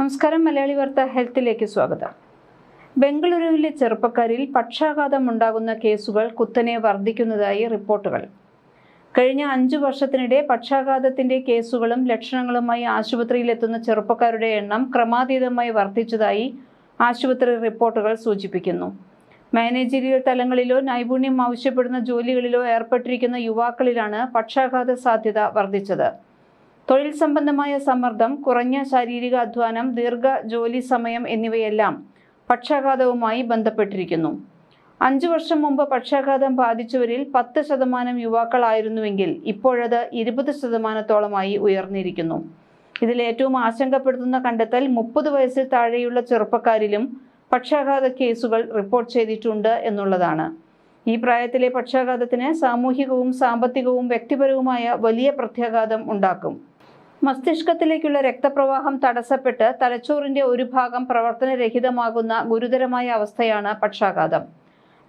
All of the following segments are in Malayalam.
നമസ്കാരം മലയാളി വാർത്ത ഹെൽത്തിലേക്ക് സ്വാഗതം. ബംഗളൂരുവിലെ ചെറുപ്പക്കാരിൽ പക്ഷാഘാതം ഉണ്ടാകുന്ന കേസുകൾ കുത്തനെ വർദ്ധിക്കുന്നതായി റിപ്പോർട്ടുകൾ. കഴിഞ്ഞ അഞ്ചു വർഷത്തിനിടെ പക്ഷാഘാതത്തിന്റെ കേസുകളും ലക്ഷണങ്ങളുമായി ആശുപത്രിയിലെത്തുന്ന ചെറുപ്പക്കാരുടെ എണ്ണം ക്രമാതീതമായി വർദ്ധിച്ചതായി ആശുപത്രി റിപ്പോർട്ടുകൾ സൂചിപ്പിക്കുന്നു. മാനേജീരിയൽ തലങ്ങളിലോ നൈപുണ്യം ആവശ്യപ്പെടുന്ന ജോലികളിലോ ഏർപ്പെട്ടിരിക്കുന്ന യുവാക്കളിലാണ് പക്ഷാഘാത സാധ്യത വർദ്ധിച്ചത്. തൊഴിൽ സംബന്ധമായ സമ്മർദ്ദം കുറഞ്ഞ ശാരീരിക അധ്വാനം ദീർഘ ജോലി സമയം എന്നിവയെല്ലാം പക്ഷാഘാതവുമായി ബന്ധപ്പെട്ടിരിക്കുന്നു. അഞ്ചു വർഷം മുമ്പ് പക്ഷാഘാതം ബാധിച്ചവരിൽ പത്ത് ശതമാനം യുവാക്കളായിരുന്നുവെങ്കിൽ ഇപ്പോഴത് ഇരുപത് ശതമാനത്തോളമായി ഉയർന്നിരിക്കുന്നു. ഇതിൽ ഏറ്റവും ആശങ്കപ്പെടുത്തുന്ന കണ്ടെത്തൽ മുപ്പത് വയസ്സിൽ താഴെയുള്ള ചെറുപ്പക്കാരിലും പക്ഷാഘാത കേസുകൾ റിപ്പോർട്ട് ചെയ്തിട്ടുണ്ട് എന്നുള്ളതാണ്. ഈ പ്രായത്തിലെ പക്ഷാഘാതത്തിന് സാമൂഹികവും സാമ്പത്തികവും വ്യക്തിപരവുമായ വലിയ പ്രത്യാഘാതം ഉണ്ടാക്കും. മസ്തിഷ്കത്തിലേക്കുള്ള രക്തപ്രവാഹം തടസ്സപ്പെട്ട് തലച്ചോറിന്റെ ഒരു ഭാഗം പ്രവർത്തനരഹിതമാകുന്ന ഗുരുതരമായ അവസ്ഥയാണ് പക്ഷാഘാതം.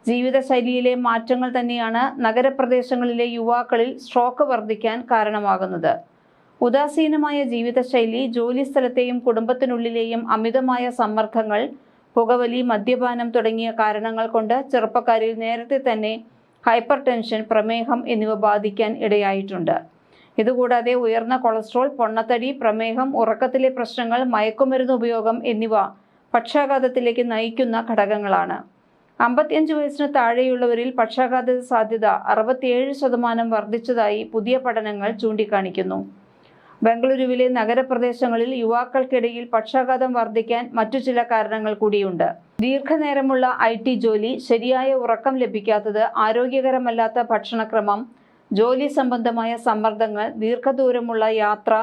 ജീവിതശൈലിയിലെ മാറ്റങ്ങൾ തന്നെയാണ് നഗരപ്രദേശങ്ങളിലെ യുവാക്കളിൽ സ്ട്രോക്ക് വർദ്ധിക്കാൻ കാരണമാകുന്നത്. ഉദാസീനമായ ജീവിതശൈലി ജോലിസ്ഥലത്തെയും കുടുംബത്തിനുള്ളിലെയും അമിതമായ സമ്മർദ്ദങ്ങൾ പുകവലി മദ്യപാനം തുടങ്ങിയ കാരണങ്ങൾ കൊണ്ട് ചെറുപ്പക്കാരിൽ നേരത്തെ തന്നെ ഹൈപ്പർ ടെൻഷൻ പ്രമേഹം എന്നിവ ബാധിക്കാൻ ഇടയായിട്ടുണ്ട്. ഇതുകൂടാതെ ഉയർന്ന കൊളസ്ട്രോൾ പൊണ്ണത്തടി പ്രമേഹം ഉറക്കത്തിലെ പ്രശ്നങ്ങൾ മയക്കുമരുന്ന് ഉപയോഗം എന്നിവ പക്ഷാഘാതത്തിലേക്ക് നയിക്കുന്ന ഘടകങ്ങളാണ്. അമ്പത്തിയഞ്ച് വയസ്സിന് താഴെയുള്ളവരിൽ പക്ഷാഘാത സാധ്യത അറുപത്തിയേഴ് ശതമാനം വർദ്ധിച്ചതായി പുതിയ പഠനങ്ങൾ ചൂണ്ടിക്കാണിക്കുന്നു. ബംഗളൂരുവിലെ നഗരപ്രദേശങ്ങളിൽ യുവാക്കൾക്കിടയിൽ പക്ഷാഘാതം വർദ്ധിക്കാൻ മറ്റു ചില കാരണങ്ങൾ കൂടിയുണ്ട്. ദീർഘനേരമുള്ള ഐ ജോലി ശരിയായ ഉറക്കം ലഭിക്കാത്തത് ആരോഗ്യകരമല്ലാത്ത ഭക്ഷണക്രമം ജോലി സംബന്ധമായ സമ്മർദ്ദങ്ങൾ ദീർഘദൂരമുള്ള യാത്ര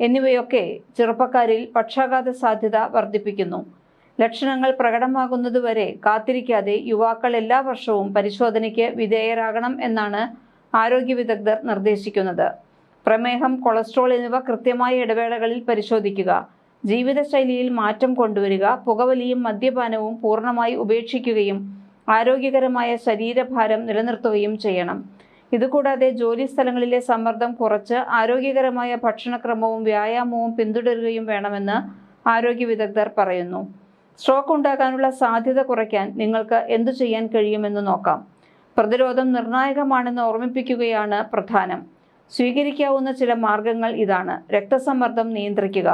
എന്നിവയൊക്കെ ചെറുപ്പക്കാരിൽ പക്ഷാഘാത സാധ്യത വർദ്ധിപ്പിക്കുന്നു. ലക്ഷണങ്ങൾ പ്രകടമാകുന്നതുവരെ കാത്തിരിക്കാതെ യുവാക്കൾ എല്ലാ വർഷവും പരിശോധനയ്ക്ക് വിധേയരാകണം എന്നാണ് ആരോഗ്യ വിദഗ്ധർ നിർദ്ദേശിക്കുന്നത്. പ്രമേഹം കൊളസ്ട്രോൾ എന്നിവ കൃത്യമായ ഇടവേളകളിൽ പരിശോധിക്കുക. ജീവിതശൈലിയിൽ മാറ്റം കൊണ്ടുവരിക പുകവലിയും മദ്യപാനവും പൂർണമായി ഉപേക്ഷിക്കുകയും ആരോഗ്യകരമായ ശരീരഭാരം നിലനിർത്തുകയും ചെയ്യണം. ഇതുകൂടാതെ ജോലി സ്ഥലങ്ങളിലെ സമ്മർദ്ദം കുറച്ച് ആരോഗ്യകരമായ ഭക്ഷണക്രമവും വ്യായാമവും പിന്തുടരുകയും വേണമെന്ന് ആരോഗ്യ വിദഗ്ധർ പറയുന്നു. സ്ട്രോക്ക് ഉണ്ടാകാനുള്ള സാധ്യത കുറയ്ക്കാൻ നിങ്ങൾക്ക് എന്തു ചെയ്യാൻ കഴിയുമെന്ന് നോക്കാം. പ്രതിരോധം നിർണായകമാണെന്ന് ഓർമ്മിപ്പിക്കുകയാണ് പ്രധാനം. സ്വീകരിക്കാവുന്ന ചില മാർഗങ്ങൾ ഇതാണ്. രക്തസമ്മർദ്ദം നിയന്ത്രിക്കുക.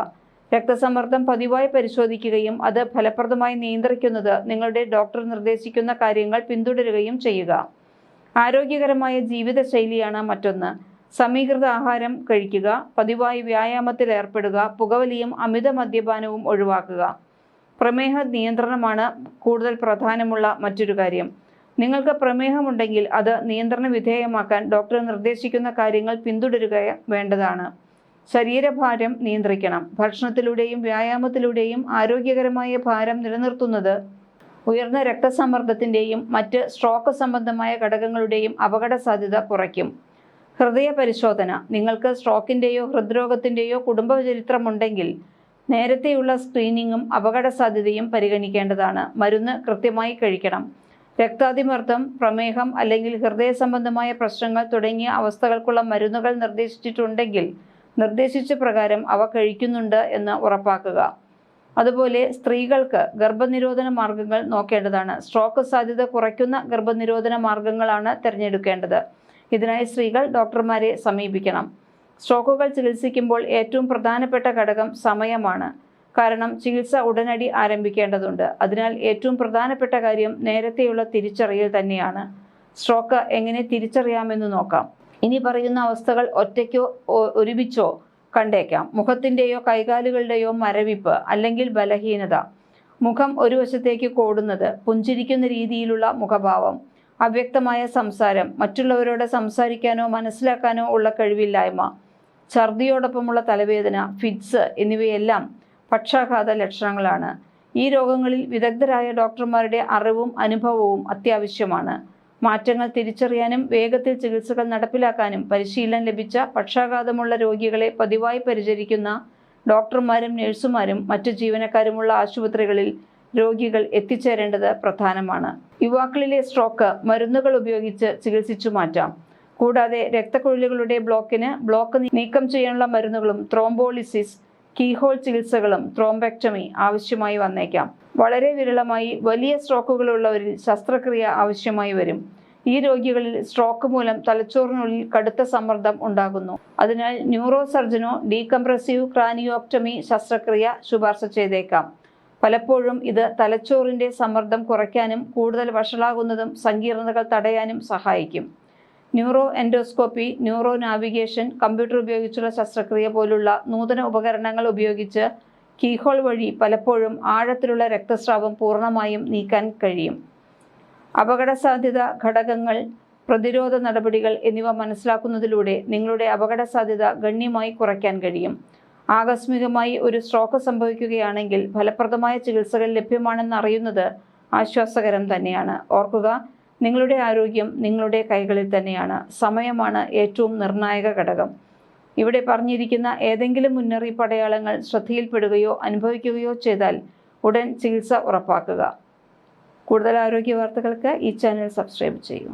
രക്തസമ്മർദ്ദം പതിവായി പരിശോധിക്കുകയും അത് ഫലപ്രദമായി നിയന്ത്രിക്കുന്നത് നിങ്ങളുടെ ഡോക്ടർ നിർദ്ദേശിക്കുന്ന കാര്യങ്ങൾ പിന്തുടരുകയും ചെയ്യുക. ആരോഗ്യകരമായ ജീവിതശൈലിയാണ് മറ്റൊന്ന്. സമീകൃത ആഹാരം കഴിക്കുക പതിവായി വ്യായാമത്തിൽ ഏർപ്പെടുക പുകവലിയും അമിത മദ്യപാനവും ഒഴിവാക്കുക. പ്രമേഹ നിയന്ത്രണമാണ് കൂടുതൽ പ്രധാനമുള്ള മറ്റൊരു കാര്യം. നിങ്ങൾക്ക് പ്രമേഹമുണ്ടെങ്കിൽ അത് നിയന്ത്രണ വിധേയമാക്കാൻ ഡോക്ടർ നിർദ്ദേശിക്കുന്ന കാര്യങ്ങൾ പിന്തുടരുക വേണ്ടതാണ്. ശരീരഭാരം നിയന്ത്രിക്കണം. ഭക്ഷണത്തിലൂടെയും വ്യായാമത്തിലൂടെയും ആരോഗ്യകരമായ ഭാരം നിലനിർത്തുന്നത് ഉയർന്ന രക്തസമ്മർദ്ദത്തിന്റെയും മറ്റ് സ്ട്രോക്ക് സംബന്ധമായ ഘടകങ്ങളുടെയും അപകട സാധ്യത കുറയ്ക്കും. ഹൃദയ പരിശോധന നിങ്ങൾക്ക് സ്ട്രോക്കിന്റെയോ ഹൃദ്രോഗത്തിന്റെയോ കുടുംബ ചരിത്രമുണ്ടെങ്കിൽ നേരത്തെയുള്ള സ്ക്രീനിങ്ങും അപകട സാധ്യതയും പരിഗണിക്കേണ്ടതാണ്. മരുന്ന് കൃത്യമായി കഴിക്കണം. രക്താതിമർദ്ദം പ്രമേഹം അല്ലെങ്കിൽ ഹൃദയ സംബന്ധമായ പ്രശ്നങ്ങൾ തുടങ്ങിയ അവസ്ഥകൾക്കുള്ള മരുന്നുകൾ നിർദ്ദേശിച്ചിട്ടുണ്ടെങ്കിൽ നിർദ്ദേശിച്ച പ്രകാരം അവ കഴിക്കുന്നുണ്ട് എന്ന് ഉറപ്പാക്കുക. അതുപോലെ സ്ത്രീകൾക്ക് ഗർഭനിരോധന മാർഗങ്ങൾ നോക്കേണ്ടതാണ്. സ്ട്രോക്ക് സാധ്യത കുറയ്ക്കുന്ന ഗർഭനിരോധന മാർഗങ്ങളാണ് തിരഞ്ഞെടുക്കേണ്ടത്. ഇതിനായി സ്ത്രീകൾ ഡോക്ടർമാരെ സമീപിക്കണം. സ്ട്രോക്കുകൾ ചികിത്സിക്കുമ്പോൾ ഏറ്റവും പ്രധാനപ്പെട്ട ഘടകം സമയമാണ്. കാരണം ചികിത്സ ഉടനടി ആരംഭിക്കേണ്ടതുണ്ട്. അതിനാൽ ഏറ്റവും പ്രധാനപ്പെട്ട കാര്യം നേരത്തെയുള്ള തിരിച്ചറിയൽ തന്നെയാണ്. സ്ട്രോക്ക് എങ്ങനെ തിരിച്ചറിയാമെന്ന് നോക്കാം. ഇനി പറയുന്ന അവസ്ഥകൾ ഒറ്റയ്ക്കോ ഒരുമിച്ചോ കണ്ടേക്കാം. മുഖത്തിന്റെയോ കൈകാലുകളുടെയോ മരവിപ്പ് അല്ലെങ്കിൽ ബലഹീനത. മുഖം ഒരു വശത്തേക്ക് കോടുന്നത് പുഞ്ചിരിക്കുന്ന രീതിയിലുള്ള മുഖഭാവം. അവ്യക്തമായ സംസാരം. മറ്റുള്ളവരോട് സംസാരിക്കാനോ മനസ്സിലാക്കാനോ ഉള്ള കഴിവില്ലായ്മ. ഛർദിയോടൊപ്പമുള്ള തലവേദന ഫിറ്റ്സ് എന്നിവയെല്ലാം പക്ഷാഘാത ലക്ഷണങ്ങളാണ്. ഈ രോഗങ്ങളിൽ വിദഗ്ധരായ ഡോക്ടർമാരുടെ അറിവും അനുഭവവും അത്യാവശ്യമാണ്. മാറ്റങ്ങൾ തിരിച്ചറിയാനും വേഗത്തിൽ ചികിത്സകൾ നടപ്പിലാക്കാനും പരിശീലനം ലഭിച്ച പക്ഷാഘാതമുള്ള രോഗികളെ പതിവായി പരിചരിക്കുന്ന ഡോക്ടർമാരും നഴ്സുമാരും മറ്റു ജീവനക്കാരുമുള്ള ആശുപത്രികളിൽ രോഗികൾ എത്തിച്ചേരേണ്ടത് പ്രധാനമാണ്. യുവാക്കളിലെ സ്ട്രോക്ക് മരുന്നുകൾ ഉപയോഗിച്ച് ചികിത്സിച്ചു മാറ്റാം. കൂടാതെ രക്തക്കുഴലുകളുടെ ബ്ലോക്കിന് ബ്ലോക്ക് നീക്കം ചെയ്യാനുള്ള മരുന്നുകളും ത്രോംബോളിസിസ് കീഹോൾ ചികിത്സകളും ത്രോംബെക്ടമി ആവശ്യമായി വന്നേക്കാം. വളരെ വിരളമായി വലിയ സ്ട്രോക്കുകളുള്ളവരിൽ ശസ്ത്രക്രിയ ആവശ്യമായി വരും. ഈ രോഗികളിൽ സ്ട്രോക്ക് മൂലം തലച്ചോറിനുള്ളിൽ കടുത്ത സമ്മർദ്ദം ഉണ്ടാകുന്നു. അതിനാൽ ന്യൂറോ സർജനോ ഡീകംപ്രസീവ് ക്രാനിയോക്ടമി ശസ്ത്രക്രിയ ശുപാർശ ചെയ്തേക്കാം. പലപ്പോഴും ഇത് തലച്ചോറിന്റെ സമ്മർദ്ദം കുറയ്ക്കാനും കൂടുതൽ വഷളാകുന്നതും സങ്കീർണതകൾ തടയാനും സഹായിക്കും. Neuro endoscopy neuro navigation computer ഉപയോഗിച്ചുള്ള ശസ്ത്രക്രിയ പോലുള്ള നൂതന ഉപകരണങ്ങൾ ഉപയോഗിച്ച് കീഹോൾ വഴി പലപ്പോഴും ആഴത്തിലുള്ള രക്തസ്രാവം പൂർണമായും നീക്കാൻ കഴിയും. അപകട സാധ്യത ഘടകങ്ങൾ പ്രതിരോധ നടപടികൾ എന്നിവ മനസ്സിലാക്കുന്നതിലൂടെ നിങ്ങളുടെ അപകട സാധ്യത ഗണ്യമായി കുറയ്ക്കാൻ കഴിയും. ആകസ്മികമായി ഒരു സ്ട്രോക്ക് സംഭവിക്കുകയാണെങ്കിൽ ഫലപ്രദമായ ചികിത്സകൾ ലഭ്യമാണെന്ന് അറിയുന്നത് ആശ്വാസകരം തന്നെയാണ്. ഓർക്കുക നിങ്ങളുടെ ആരോഗ്യം നിങ്ങളുടെ കൈകളിൽ തന്നെയാണ്. സമയമാണ് ഏറ്റവും നിർണായക ഘടകം. ഇവിടെ പറഞ്ഞിരിക്കുന്ന ഏതെങ്കിലും മുന്നറിയിപ്പ് അടയാളങ്ങൾ ശ്രദ്ധയിൽപ്പെടുകയോ അനുഭവിക്കുകയോ ചെയ്താൽ ഉടൻ ചികിത്സ ഉറപ്പാക്കുക. കൂടുതൽ ആരോഗ്യ വാർത്തകൾക്ക് ഈ ചാനൽ സബ്സ്ക്രൈബ് ചെയ്യൂ.